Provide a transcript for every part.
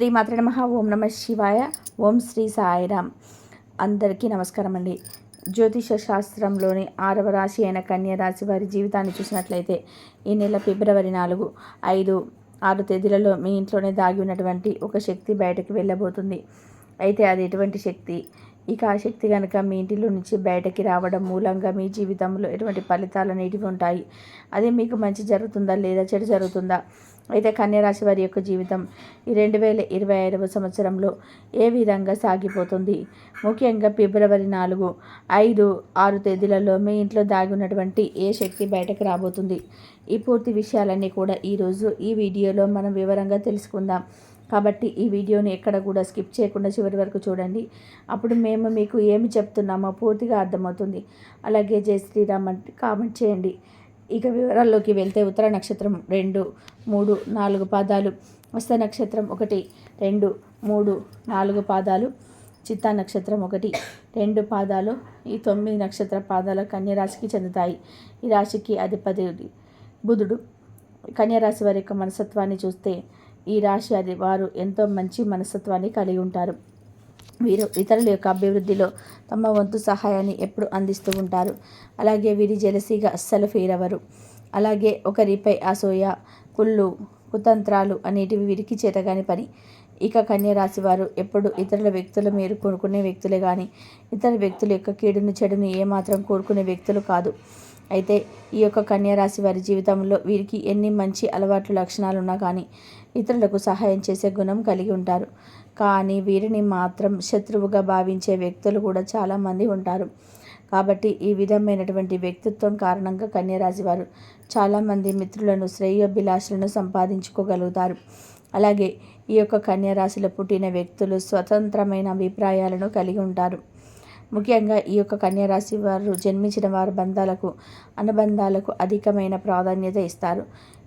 శ్రీ మాత్ర నమ. ఓం నమ శివాయ. ఓం శ్రీ సాయిరామ్ అందరికీ నమస్కారం అండి. జ్యోతిష శాస్త్రంలోని ఆరవ రాశి అయిన కన్యా రాశి వారి జీవితాన్ని చూసినట్లయితే ఈ నెల ఫిబ్రవరి నాలుగు ఐదు ఆరు తేదీలలో మీ ఇంట్లోనే దాగి ఉన్నటువంటి ఒక శక్తి బయటకు వెళ్ళబోతుంది. అయితే అది ఎటువంటి శక్తి? ఇక ఆ శక్తి కనుక మీ ఇంటిలో నుంచి బయటకి రావడం మూలంగా మీ జీవితంలో ఎటువంటి ఫలితాలు అనేటివి ఉంటాయి? అదే మీకు మంచి జరుగుతుందా లేదా చెడు జరుగుతుందా? అయితే కన్యరాశి వారి యొక్క జీవితం ఈ రెండు వేల ఇరవై ఐదవ సంవత్సరంలో ఏ విధంగా సాగిపోతుంది? ముఖ్యంగా ఫిబ్రవరి నాలుగు ఐదు ఆరు తేదీలలో మీ ఇంట్లో దాగి ఉన్నటువంటి ఏ శక్తి బయటకు రాబోతుంది? ఈ పూర్తి విషయాలన్నీ కూడా ఈరోజు ఈ వీడియోలో మనం వివరంగా తెలుసుకుందాం. కాబట్టి ఈ వీడియోని ఎక్కడ కూడా స్కిప్ చేయకుండా చివరి వరకు చూడండి. అప్పుడు మేము మీకు ఏమి చెప్తున్నామో పూర్తిగా అర్థమవుతుంది. అలాగే జై శ్రీరామ్ అంటే కామెంట్ చేయండి. ఇక వివరాల్లోకి వెళ్తే ఉత్తర నక్షత్రం రెండు మూడు నాలుగు పాదాలు హస్త నక్షత్రం ఒకటి రెండు మూడు నాలుగు పాదాలు చిత్తా నక్షత్రం ఒకటి రెండు పాదాలు ఈ తొమ్మిది నక్షత్ర పాదాలు కన్యరాశికి చెందుతాయి. ఈ రాశికి అధిపతి బుధుడు. కన్యరాశి వారి యొక్క మనస్తత్వాన్ని చూస్తే ఈ రాశి అది వారు ఎంతో మంచి మనస్తత్వాన్ని కలిగి ఉంటారు. వీరు ఇతరుల యొక్క అభివృద్ధిలో తమ వంతు సహాయాన్ని ఎప్పుడు అందిస్తూ ఉంటారు. అలాగే వీరి జలసీగా అస్సలు ఫీరవరు అలాగే ఒకరిపై అసూయ కుళ్ళు కుతంత్రాలు అనేటివి వీరికి చేతగాని పని. ఇక కన్యరాశి వారు ఎప్పుడు ఇతరుల వ్యక్తుల మీరు కోరుకునే వ్యక్తులే కానీ ఇతర వ్యక్తుల యొక్క కీడును చెడుని ఏమాత్రం కోరుకునే వ్యక్తులు కాదు. అయితే ఈ యొక్క కన్యరాశి వారి జీవితంలో వీరికి ఎన్ని మంచి అలవాట్లు లక్షణాలు ఉన్నా కానీ ఇతరులకు సహాయం చేసే గుణం కలిగి ఉంటారు. కానీ వీరిని మాత్రం శత్రువుగా భావించే వ్యక్తులు కూడా చాలామంది ఉంటారు. కాబట్టి ఈ విధమైనటువంటి వ్యక్తిత్వం కారణంగా కన్యరాశి వారు చాలామంది మిత్రులను శ్రేయోభిలాషులను సంపాదించుకోగలుగుతారు. అలాగే ఈ యొక్క కన్యరాశిలో పుట్టిన వ్యక్తులు స్వతంత్రమైన అభిప్రాయాలను కలిగి ఉంటారు. ముఖ్యంగా ఈ యొక్క కన్యరాశి వారు జన్మించిన వారు బంధాలకు అనుబంధాలకు అధికమైన ప్రాధాన్యత ఇస్తారు.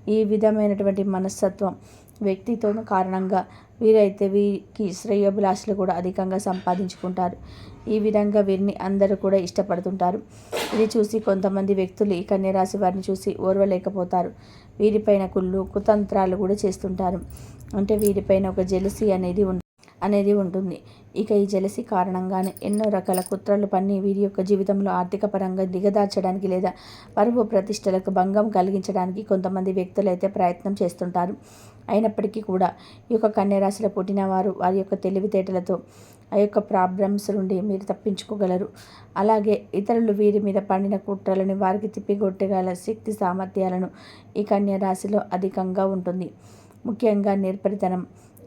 ఈ విధమైనటువంటి మనస్తత్వం వ్యక్తిత్వం కారణంగా వీరైతే వీరికి శ్రేయోభిలాషలు కూడా అధికంగా సంపాదించుకుంటారు. ఈ విధంగా వీరిని అందరూ కూడా ఇష్టపడుతుంటారు. ఇది చూసి కొంతమంది వ్యక్తులు ఈ కన్యరాశి వారిని చూసి ఓర్వలేకపోతారు. వీరిపైన కుళ్ళు కుతంత్రాలు కూడా చేస్తుంటారు. అంటే వీరిపైన ఒక జెలసీ అనేది అనేది ఉంటుంది. ఇక ఈ జలసి కారణంగానే ఎన్నో రకాల కుట్రలు పన్ని వీరి యొక్క జీవితంలో ఆర్థిక పరంగా దిగదార్చడానికి లేదా పరువు ప్రతిష్టలకు భంగం కలిగించడానికి కొంతమంది వ్యక్తులు అయితే ప్రయత్నం చేస్తుంటారు. అయినప్పటికీ కూడా ఈ యొక్క కన్యరాశిలో పుట్టిన వారు వారి యొక్క తెలివితేటలతో ఆ యొక్క ప్రాబ్లమ్స్ నుండి మీరు తప్పించుకోగలరు. అలాగే ఇతరులు వీరి మీద పండిన కుట్రలను వారికి తిప్పికొట్టగల శక్తి సామర్థ్యాలను ఈ కన్యరాశిలో అధికంగా ఉంటుంది. ముఖ్యంగా నిర్పరితనం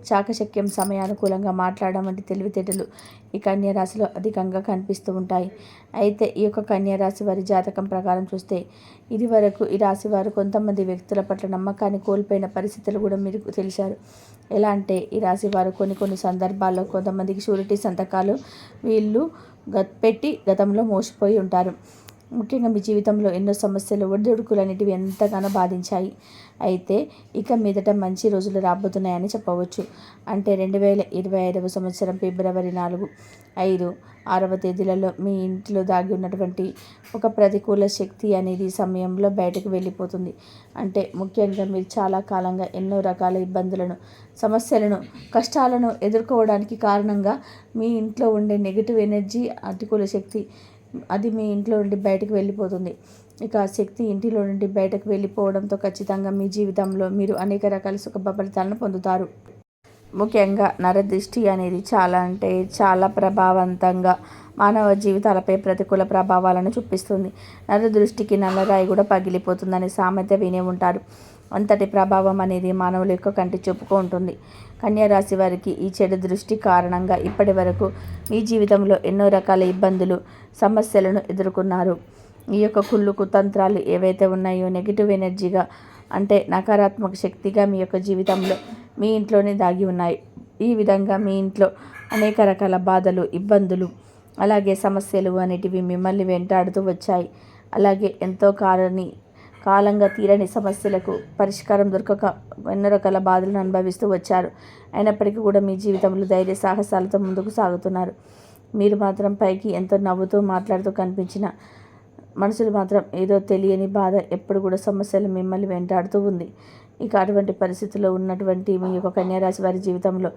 చాకచక్యం సమయానుకూలంగా మాట్లాడడం వంటి తెలివితేటలు ఈ కన్యరాశిలో అధికంగా కనిపిస్తూ ఉంటాయి. అయితే ఈ యొక్క కన్యరాశి వారి జాతకం ప్రకారం చూస్తే ఇది వరకు ఈ రాశి వారు కొంతమంది వ్యక్తుల పట్ల నమ్మకాన్ని కోల్పోయిన పరిస్థితులు కూడా మీరు తెలిసారు ఎలా అంటే ఈ రాశి వారు కొన్ని కొన్ని సందర్భాల్లో కొంతమందికి షూరిటీ సంతకాలు వీళ్ళు పెట్టి గతంలో మోసపోయి ఉంటారు. ముఖ్యంగా మీ జీవితంలో ఎన్నో సమస్యలు ఒడిదుడుకులు అనేటివి ఎంతగానో బాధించాయి. అయితే ఇక మీదట మంచి రోజులు రాబోతున్నాయని చెప్పవచ్చు. అంటే రెండు వేల ఇరవై ఐదవ సంవత్సరం ఫిబ్రవరి నాలుగు ఐదు ఆరవ తేదీలలో మీ ఇంట్లో దాగి ఉన్నటువంటి ఒక ప్రతికూల శక్తి అనేది సమయంలో బయటకు వెళ్ళిపోతుంది. అంటే ముఖ్యంగా మీరు చాలా కాలంగా ఎన్నో రకాల ఇబ్బందులను సమస్యలను కష్టాలను ఎదుర్కోవడానికి కారణంగా మీ ఇంట్లో ఉండే నెగిటివ్ ఎనర్జీ అతికూల శక్తి అది మీ ఇంట్లో నుండి బయటకు వెళ్ళిపోతుంది. ఇక ఆ శక్తి ఇంటిలో నుండి బయటకు వెళ్ళిపోవడంతో ఖచ్చితంగా మీ జీవితంలో మీరు అనేక రకాల సుఖ ఫలితాలను పొందుతారు. ముఖ్యంగా నరదృష్టి అనేది చాలా అంటే చాలా ప్రభావవంతంగా మానవ జీవితాలపై ప్రతికూల ప్రభావాలను చూపిస్తుంది. నరదృష్టికి నల్లరాయి కూడా పగిలిపోతుందనే సామెత వినే ఉంటారు. అంతటి ప్రభావం అనేది మానవుల యొక్క కంటి చూపుకు ఉంటుంది. కన్యారాశి వారికి ఈ చెడు దృష్టి కారణంగా ఇప్పటి వరకు మీ జీవితంలో ఎన్నో రకాల ఇబ్బందులు సమస్యలను ఎదుర్కొన్నారు. ఈ యొక్క కుళ్ళు కుతంత్రాలు ఏవైతే ఉన్నాయో నెగిటివ్ ఎనర్జీగా అంటే నకారాత్మక శక్తిగా మీ యొక్క జీవితంలో మీ ఇంట్లోనే దాగి ఉన్నాయి. ఈ విధంగా మీ ఇంట్లో అనేక రకాల బాధలు ఇబ్బందులు అలాగే సమస్యలు అనేటివి మిమ్మల్ని వెంటాడుతూ వచ్చాయి. అలాగే ఎంతో కారణి కాలంగా తీరని సమస్యలకు పరిష్కారం దొరకక ఎన్నో రకాల బాధలను అనుభవిస్తూ వచ్చారు. అయినప్పటికీ కూడా మీ జీవితంలో ధైర్య సాహసాలతో ముందుకు సాగుతున్నారు. మీరు మాత్రం పైకి ఎంతో నవ్వుతూ మాట్లాడుతూ కనిపించిన మనసులు మాత్రం ఏదో తెలియని బాధ ఎప్పుడు కూడా సమస్యలు మిమ్మల్ని వెంటాడుతూ ఉంది. ఇక అటువంటి పరిస్థితుల్లో ఉన్నటువంటి మీ యొక్క కన్యారాశి వారి జీవితంలో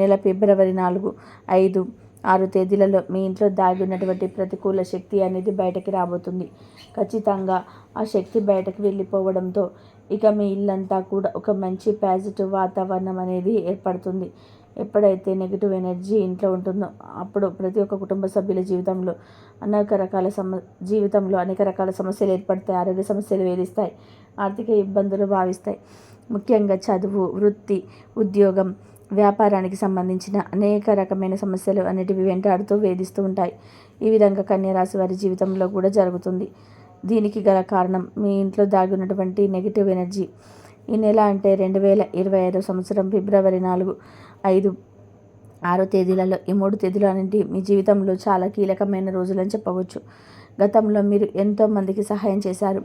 నెల ఫిబ్రవరి నాలుగు ఐదు ఆరు తేదీలలో మీ ఇంట్లో దాగి ఉన్నటువంటి ప్రతికూల శక్తి అనేది బయటకి రాబోతుంది. ఖచ్చితంగా ఆ శక్తి బయటకు వెళ్ళిపోవడంతో ఇక మీ ఇల్లంతా కూడా ఒక మంచి పాజిటివ్ వాతావరణం అనేది ఏర్పడుతుంది. ఎప్పుడైతే నెగిటివ్ ఎనర్జీ ఇంట్లో ఉంటుందో అప్పుడు ప్రతి ఒక్క కుటుంబ సభ్యుల జీవితంలో అనేక రకాల సమ జీవితంలో అనేక రకాల సమస్యలు ఏర్పడతాయి. ఆరోగ్య సమస్యలు వేధిస్తాయి. ఆర్థిక ఇబ్బందులు భావిస్తాయి. ముఖ్యంగా చదువు వృత్తి ఉద్యోగం వ్యాపారానికి సంబంధించిన అనేక రకమైన సమస్యలు అనేటివి వెంటాడుతూ వేధిస్తూ ఉంటాయి. ఈ విధంగా కన్యరాశి వారి జీవితంలో కూడా జరుగుతుంది. దీనికి గల కారణం మీ ఇంట్లో దాగి ఉన్నటువంటి నెగిటివ్ ఎనర్జీ ఈ నెల అంటే రెండు వేల ఇరవై ఐదో సంవత్సరం ఫిబ్రవరి నాలుగు ఐదు ఆరో తేదీలలో ఈ మూడు తేదీలు అనేవి మీ జీవితంలో చాలా కీలకమైన రోజులని చెప్పవచ్చు. గతంలో మీరు ఎంతోమందికి సహాయం చేశారు.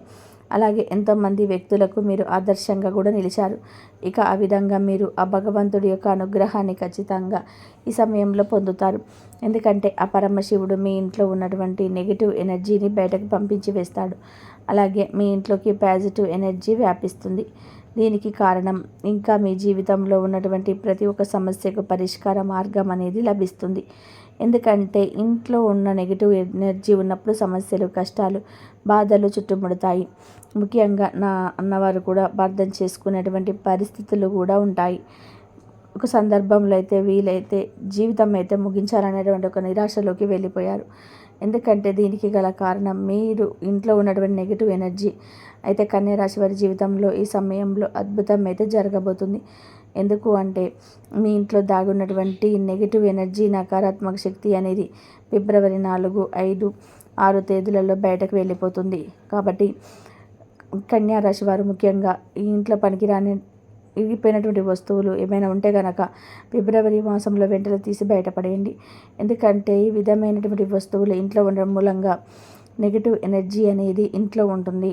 అలాగే ఎంతోమంది వ్యక్తులకు మీరు ఆదర్శంగా కూడా నిలిచారు. ఇక ఆ విధంగా మీరు ఆ భగవంతుడి యొక్క అనుగ్రహాన్ని ఖచ్చితంగా ఈ సమయంలో పొందుతారు. ఎందుకంటే ఆ పరమశివుడు మీ ఇంట్లో ఉన్నటువంటి నెగిటివ్ ఎనర్జీని బయటకు పంపించి వేస్తాడు. అలాగే మీ ఇంట్లోకి పాజిటివ్ ఎనర్జీ వ్యాపిస్తుంది. దీనికి కారణం ఇంకా మీ జీవితంలో ఉన్నటువంటి ప్రతి ఒక్క సమస్యకు పరిష్కార మార్గం అనేది లభిస్తుంది. ఎందుకంటే ఇంట్లో ఉన్న నెగిటివ్ ఎనర్జీ ఉన్నప్పుడు సమస్యలు కష్టాలు బాధలు చుట్టుముడతాయి. ముఖ్యంగా నా అన్నవారు కూడా అర్థం చేసుకునేటువంటి పరిస్థితులు కూడా ఉంటాయి. ఒక సందర్భంలో అయితే వీలైతే జీవితం అయితే ముగించాలనేటువంటి ఒక నిరాశలోకి వెళ్ళిపోయారు. ఎందుకంటే దీనికి గల కారణం మీరు ఇంట్లో ఉన్నటువంటి నెగిటివ్ ఎనర్జీ. అయితే కన్యరాశి వారి జీవితంలో ఈ సమయంలో అద్భుతం అయితే జరగబోతుంది. ఎందుకు అంటే మీ ఇంట్లో దాగున్నటువంటి నెగిటివ్ ఎనర్జీ నకారాత్మక శక్తి అనేది ఫిబ్రవరి నాలుగు ఐదు ఆరు తేదీలలో బయటకు వెళ్ళిపోతుంది. కాబట్టి కన్యా రాశి వారు ముఖ్యంగా ఈ ఇంట్లో పనికిరాని ఇరిగిపోయినటువంటి వస్తువులు ఏమైనా ఉంటే కనుక ఫిబ్రవరి మాసంలో వెంటనే తీసి బయటపడేయండి. ఎందుకంటే ఈ విధమైనటువంటి వస్తువులు ఇంట్లో ఉండడం మూలంగా నెగిటివ్ ఎనర్జీ అనేది ఇంట్లో ఉంటుంది.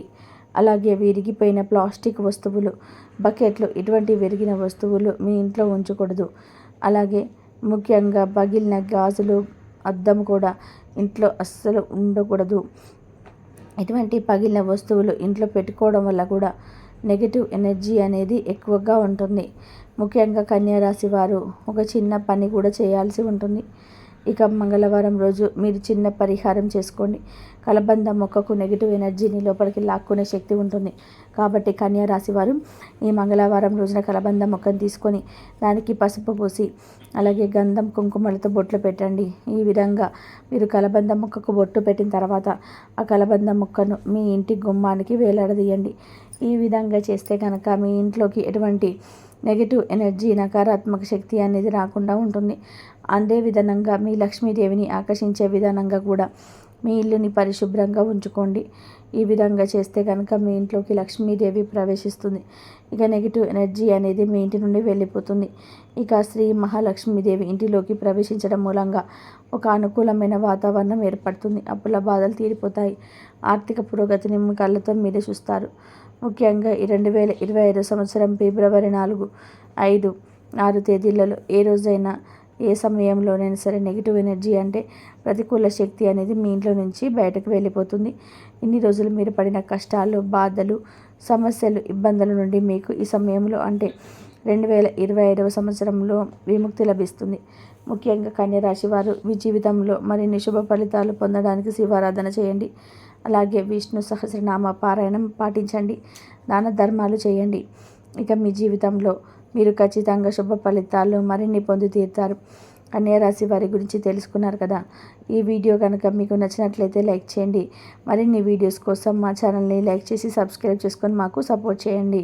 అలాగే విరిగిపోయిన ప్లాస్టిక్ వస్తువులు బకెట్లు ఇటువంటి విరిగిన వస్తువులు మీ ఇంట్లో ఉంచకూడదు. అలాగే ముఖ్యంగా పగిలిన గాజులు అద్దం కూడా ఇంట్లో అస్సలు ఉండకూడదు. ఇటువంటి పగిలిన వస్తువులు ఇంట్లో పెట్టుకోవడం వల్ల కూడా నెగిటివ్ ఎనర్జీ అనేది ఎక్కువగా ఉంటుంది. ముఖ్యంగా కన్యారాశి వారు ఒక చిన్న పని కూడా చేయాల్సి ఉంటుంది. ఇక మంగళవారం రోజు మీరు చిన్న పరిహారం చేసుకోండి. కలబంద మొక్కకు నెగిటివ్ ఎనర్జీని లోపలికి లాక్కునే శక్తి ఉంటుంది. కాబట్టి కన్యా రాశి వారు ఈ మంగళవారం రోజున కలబంద మొక్కను తీసుకొని దానికి పసుపు పోసి అలాగే గంధం కుంకుమలతో బొట్లు పెట్టండి. ఈ విధంగా మీరు కలబంద మొక్కకు బొట్టు పెట్టిన తర్వాత ఆ కలబంద మొక్కను మీ ఇంటి గుమ్మానికి వేలాడదీయండి. ఈ విధంగా చేస్తే కనుక మీ ఇంట్లోకి ఎటువంటి నెగిటివ్ ఎనర్జీ నకారాత్మక శక్తి అనేది రాకుండా ఉంటుంది. అదే విధంగా మీ లక్ష్మీదేవిని ఆకర్షించే విధానంగా కూడా మీ ఇల్లుని పరిశుభ్రంగా ఉంచుకోండి. ఈ విధంగా చేస్తే కనుక మీ ఇంట్లోకి లక్ష్మీదేవి ప్రవేశిస్తుంది. ఇక నెగిటివ్ ఎనర్జీ అనేది మీ ఇంటి నుండి వెళ్ళిపోతుంది. ఇక శ్రీ మహాలక్ష్మీదేవి ఇంటిలోకి ప్రవేశించడం మూలంగా ఒక అనుకూలమైన వాతావరణం ఏర్పడుతుంది. అప్పుల బాధలు తీరిపోతాయి. ఆర్థిక పురోగతిని మీ కళ్ళతో మీరే చూస్తారు. ముఖ్యంగా ఈ రెండు వేల ఇరవై ఐదు సంవత్సరం ఫిబ్రవరి నాలుగు ఐదు ఆరు తేదీలలో ఏ రోజైనా ఏ సమయంలోనైనా సరే నెగిటివ్ ఎనర్జీ అంటే ప్రతికూల శక్తి అనేది మీ ఇంట్లో నుంచి బయటకు వెళ్ళిపోతుంది. ఇన్ని రోజులు మీరు పడిన కష్టాలు బాధలు సమస్యలు ఇబ్బందుల నుండి మీకు ఈ సమయంలో అంటే రెండు వేల ఇరవై ఐదవ సంవత్సరంలో విముక్తి లభిస్తుంది. ముఖ్యంగా కన్యరాశి వారు మీ జీవితంలో మరిన్ని శుభ ఫలితాలు పొందడానికి శివారాధన చేయండి. అలాగే విష్ణు సహస్రనామ పారాయణం పాటించండి దాన ధర్మాలు చేయండి. ఇక మీ జీవితంలో మీరు ఖచ్చితంగా శుభ ఫలితాలు మరిన్ని పొందుతీరుతారు కన్యారాశి వారి గురించి తెలుసుకున్నారు కదా? ఈ వీడియో కనుక మీకు నచ్చినట్లయితే లైక్ చేయండి. మరిన్ని వీడియోస్ కోసం మా ఛానల్ని లైక్ చేసి సబ్స్క్రైబ్ చేసుకొని మాకు సపోర్ట్ చేయండి.